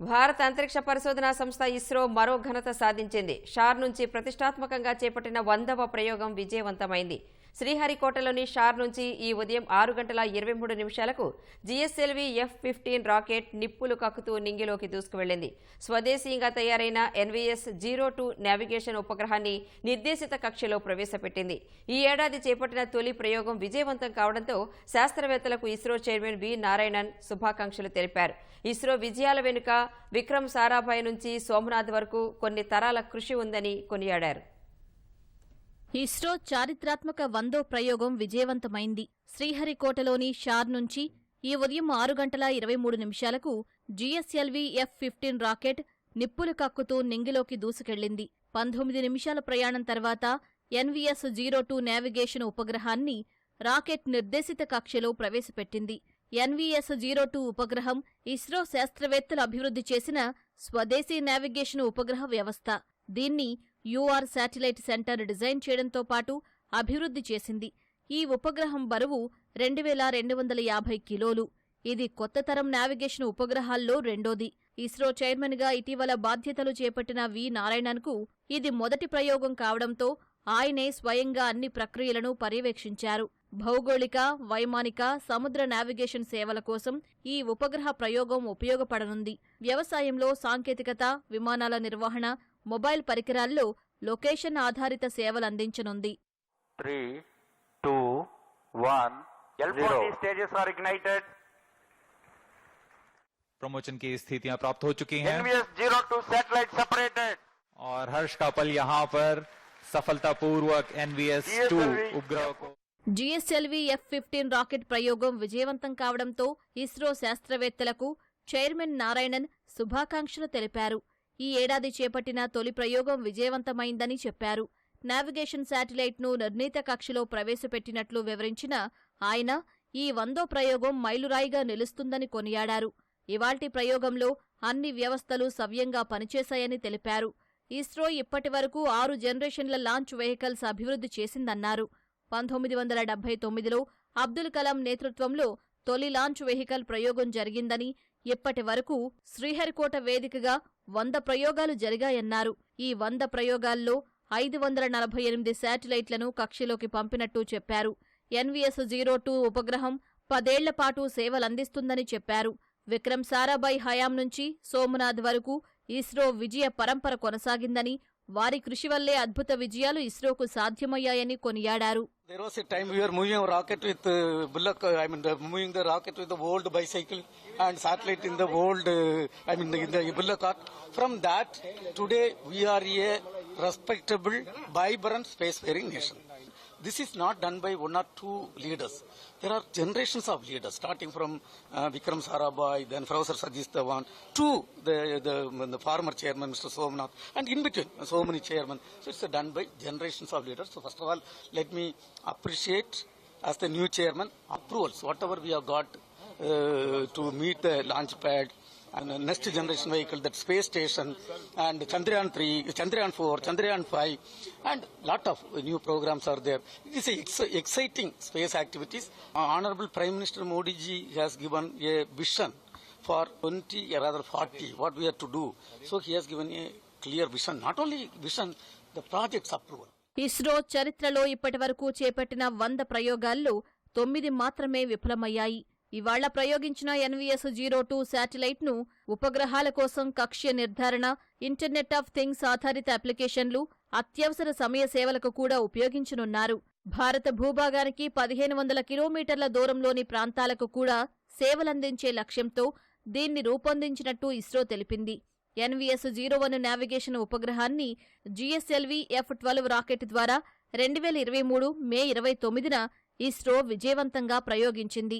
భారత అంతరిక్ష పరిశోధనా సంస్థ ఇస్రో మరో ఘనత సాధించింది. షార్ నుంచి ప్రతిష్టాత్మకంగా చేపట్టిన వందవ ప్రయోగం విజయవంతమైంది. శ్రీహరికోటలోని షార్ నుంచి ఈ ఉదయం ఆరు గంటల ఇరవై మూడు నిమిషాలకు జీఎస్ఎల్వి ఎఫ్ ఫిఫ్టీన్ రాకెట్ నిప్పులు కక్కుతూ నింగిలోకి దూసుకువెళ్ళింది స్వదేశీయంగా తయారైన ఎన్వీఎస్ జీరో టూ నావిగేషన్ ఉపగ్రహాన్ని నిర్దేశిత కక్షలో ప్రవేశపెట్టింది. ఈ ఏడాది చేపట్టిన తొలి ప్రయోగం విజయవంతం కావడంతో శాస్త్రవేత్తలకు ఇస్రో చైర్మన్ వి నారాయణన్ శుభాకాంక్షలు తెలిపారు. ఇస్రో విజయాల వెనుక విక్రమ్ సారాభాయ్ నుంచి సోమనాథ్ వరకు కొన్ని తరాల కృషి ఉందని కొనియాడారు. ఇస్రో చారిత్రాత్మక వందో ప్రయోగం విజయవంతమైంది. శ్రీహరికోటలోని షార్ నుంచి ఈ ఉదయం ఆరు గంటల ఇరవై మూడు నిమిషాలకు జీఎస్ఎల్వి ఎఫ్ ఫిఫ్టీన్ రాకెట్ నిప్పులు కక్కుతూ నింగిలోకి దూసుకెళ్ళింది పంతొమ్మిది నిమిషాల ప్రయాణం తర్వాత ఎన్వీఎస్ జీరో టూ నావిగేషన్ ఉపగ్రహాన్ని రాకెట్ నిర్దేశిత కక్షలో ప్రవేశపెట్టింది. ఎన్వీఎస్ జీరో టూ ఉపగ్రహం ఇస్రో శాస్త్రవేత్తలు అభివృద్ధి చేసిన స్వదేశీ నావిగేషన్ ఉపగ్రహ వ్యవస్థ. దీన్ని యూఆర్ శాటిలైట్ సెంటర్ డిజైన్ చేయడంతో పాటు అభివృద్ధి చేసింది. ఈ ఉపగ్రహం బరువు రెండు వేల రెండు వందల యాభై కిలోలు. ఇది కొత్త తరం నావిగేషన్ ఉపగ్రహాల్లో రెండోది. ఇస్రో చైర్మన్గా ఇటీవల బాధ్యతలు చేపట్టిన వి. నారాయణన్కు ఇది మొదటి ప్రయోగం కావడంతో ఆయనే స్వయంగా అన్ని ప్రక్రియలను పర్యవేక్షించారు. భౌగోళిక వైమానిక సముద్ర నావిగేషన్ సేవల కోసం ఈ ఉపగ్రహ ప్రయోగం ఉపయోగపడనుంది. వ్యవసాయంలో సాంకేతికత విమానాల నిర్వహణ మొబైల్ పరికరాల్లో లొకేషన్ ఆధారిత సేవలందించనుంది three, two, one, L40 zero. stages are ignited. Promotion की स्थितियां प्राप्त हो चुकी हैं NVS 02 satellite separated. और हर्ष का पल यहाँ पर सफलतापूर्वक एनवीएस टू DSLV उपग्रह को జిఎస్ఎల్వి ఎఫ్ ఫిఫ్టీన్ రాకెట్ ప్రయోగం విజయవంతం కావడంతో ఇస్రో శాస్త్రవేత్తలకు చైర్మన్ నారాయణన్ శుభాకాంక్షలు తెలిపారు ఈ ఏడాది చేపట్టిన తొలి ప్రయోగం విజయవంతమైందని చెప్పారు. నావిగేషన్ శాటిలైట్ను నిర్ణీత కక్షలో ప్రవేశపెట్టినట్లు వివరించిన ఆయన ఈ వందో ప్రయోగం మైలురాయిగా నిలుస్తుందని కొనియాడారు. ఇవాల్టి ప్రయోగంలో అన్ని వ్యవస్థలు సవ్యంగా పనిచేశాయని తెలిపారు. ఇస్రో ఇప్పటివరకు ఆరు జనరేషన్ల లాంచ్ వెహికల్స్ అభివృద్ధి చేసిందన్నారు. పంతొమ్మిది వందల డెబ్బై తొమ్మిదిలో అబ్దుల్ కలాం నేతృత్వంలో తొలి లాంచ్ వెహికల్ ప్రయోగం జరిగిందని ఇప్పటి వరకు శ్రీహరికోట వేదికగా వంద ప్రయోగాలు జరిగాయన్నారు. ఈ వంద ప్రయోగాల్లో ఐదు వందల నలభై ఎనిమిది శాటిలైట్లను కక్షలోకి పంపినట్టు చెప్పారు. ఎన్వీఎస్ జీరో టూ ఉపగ్రహం పదేళ్ళ పాటు సేవలందిస్తుందని చెప్పారు. విక్రమ్ సారాభాయ్ హయాం నుంచి సోమనాథ్ వరకు ఇస్రో విజయ పరంపర కొనసాగిందని వారి కృషి వల్లే అద్భుత విజయాలు ఇస్రోకు సాధ్యమయ్యాయని కొనియాడారు. There was a time we were moving a rocket with uh, bullock, uh, I mean, the, moving the rocket with the old bicycle and satellite in the old, uh, I mean, in the bullock cart. From that, today we are a respectable, vibrant spacefaring nation. This is not done by one or two leaders. There are generations of leaders, starting from uh, Vikram Sarabhai, then Professor Sajis Dhawan, to the, the, the former chairman, Mr. Somnath, and in between, so many chairmen. So it's done by generations of leaders. So first of all, let me appreciate as the new chairman approvals, whatever we have got to meet the launch pad and the next generation vehicle, that space station, and Chandrayaan 3, Chandrayaan 4, Chandrayaan 5, and lot of new programs are there. It is a ex- exciting space activities. Uh, Honorable Prime Minister Modi ji has given a vision for 20 or rather 40, what we have to do. So he has given a clear vision, not only vision, the project's approval. ISRO చరిత్రలో ఇప్పటివరకు చేపట్టిన వంద ప్రయోగాల్లో తొమ్మిది మాత్రమే విఫలమయ్యాయి ఇవాళ్ళ ప్రయోగించిన ఎన్వీఎస్ జీరో టూ శాటిలైట్ను ఉపగ్రహాల కోసం కక్ష్య నిర్ధారణ ఇంటర్నెట్ ఆఫ్ థింగ్స్ ఆధారిత అప్లికేషన్లు అత్యవసర సమయ సేవలకు కూడా ఉపయోగించనున్నారు. భారత భూభాగానికి పదిహేను వందల కిలోమీటర్ల దూరంలోని ప్రాంతాలకు కూడా సేవలందించే లక్ష్యంతో దీన్ని రూపొందించినట్టు ఇస్రో తెలిపింది. ఎన్వీఎస్ జీరో వన్ నావిగేషన్ ఉపగ్రహాన్ని జిఎస్ఎల్వి ఎఫ్ ట్వెల్వ్ రాకెట్ ద్వారా రెండు వేల ఇరవై మూడు మే ఇరవై తొమ్మిదిన ఇస్రో విజయవంతంగా ప్రయోగించింది.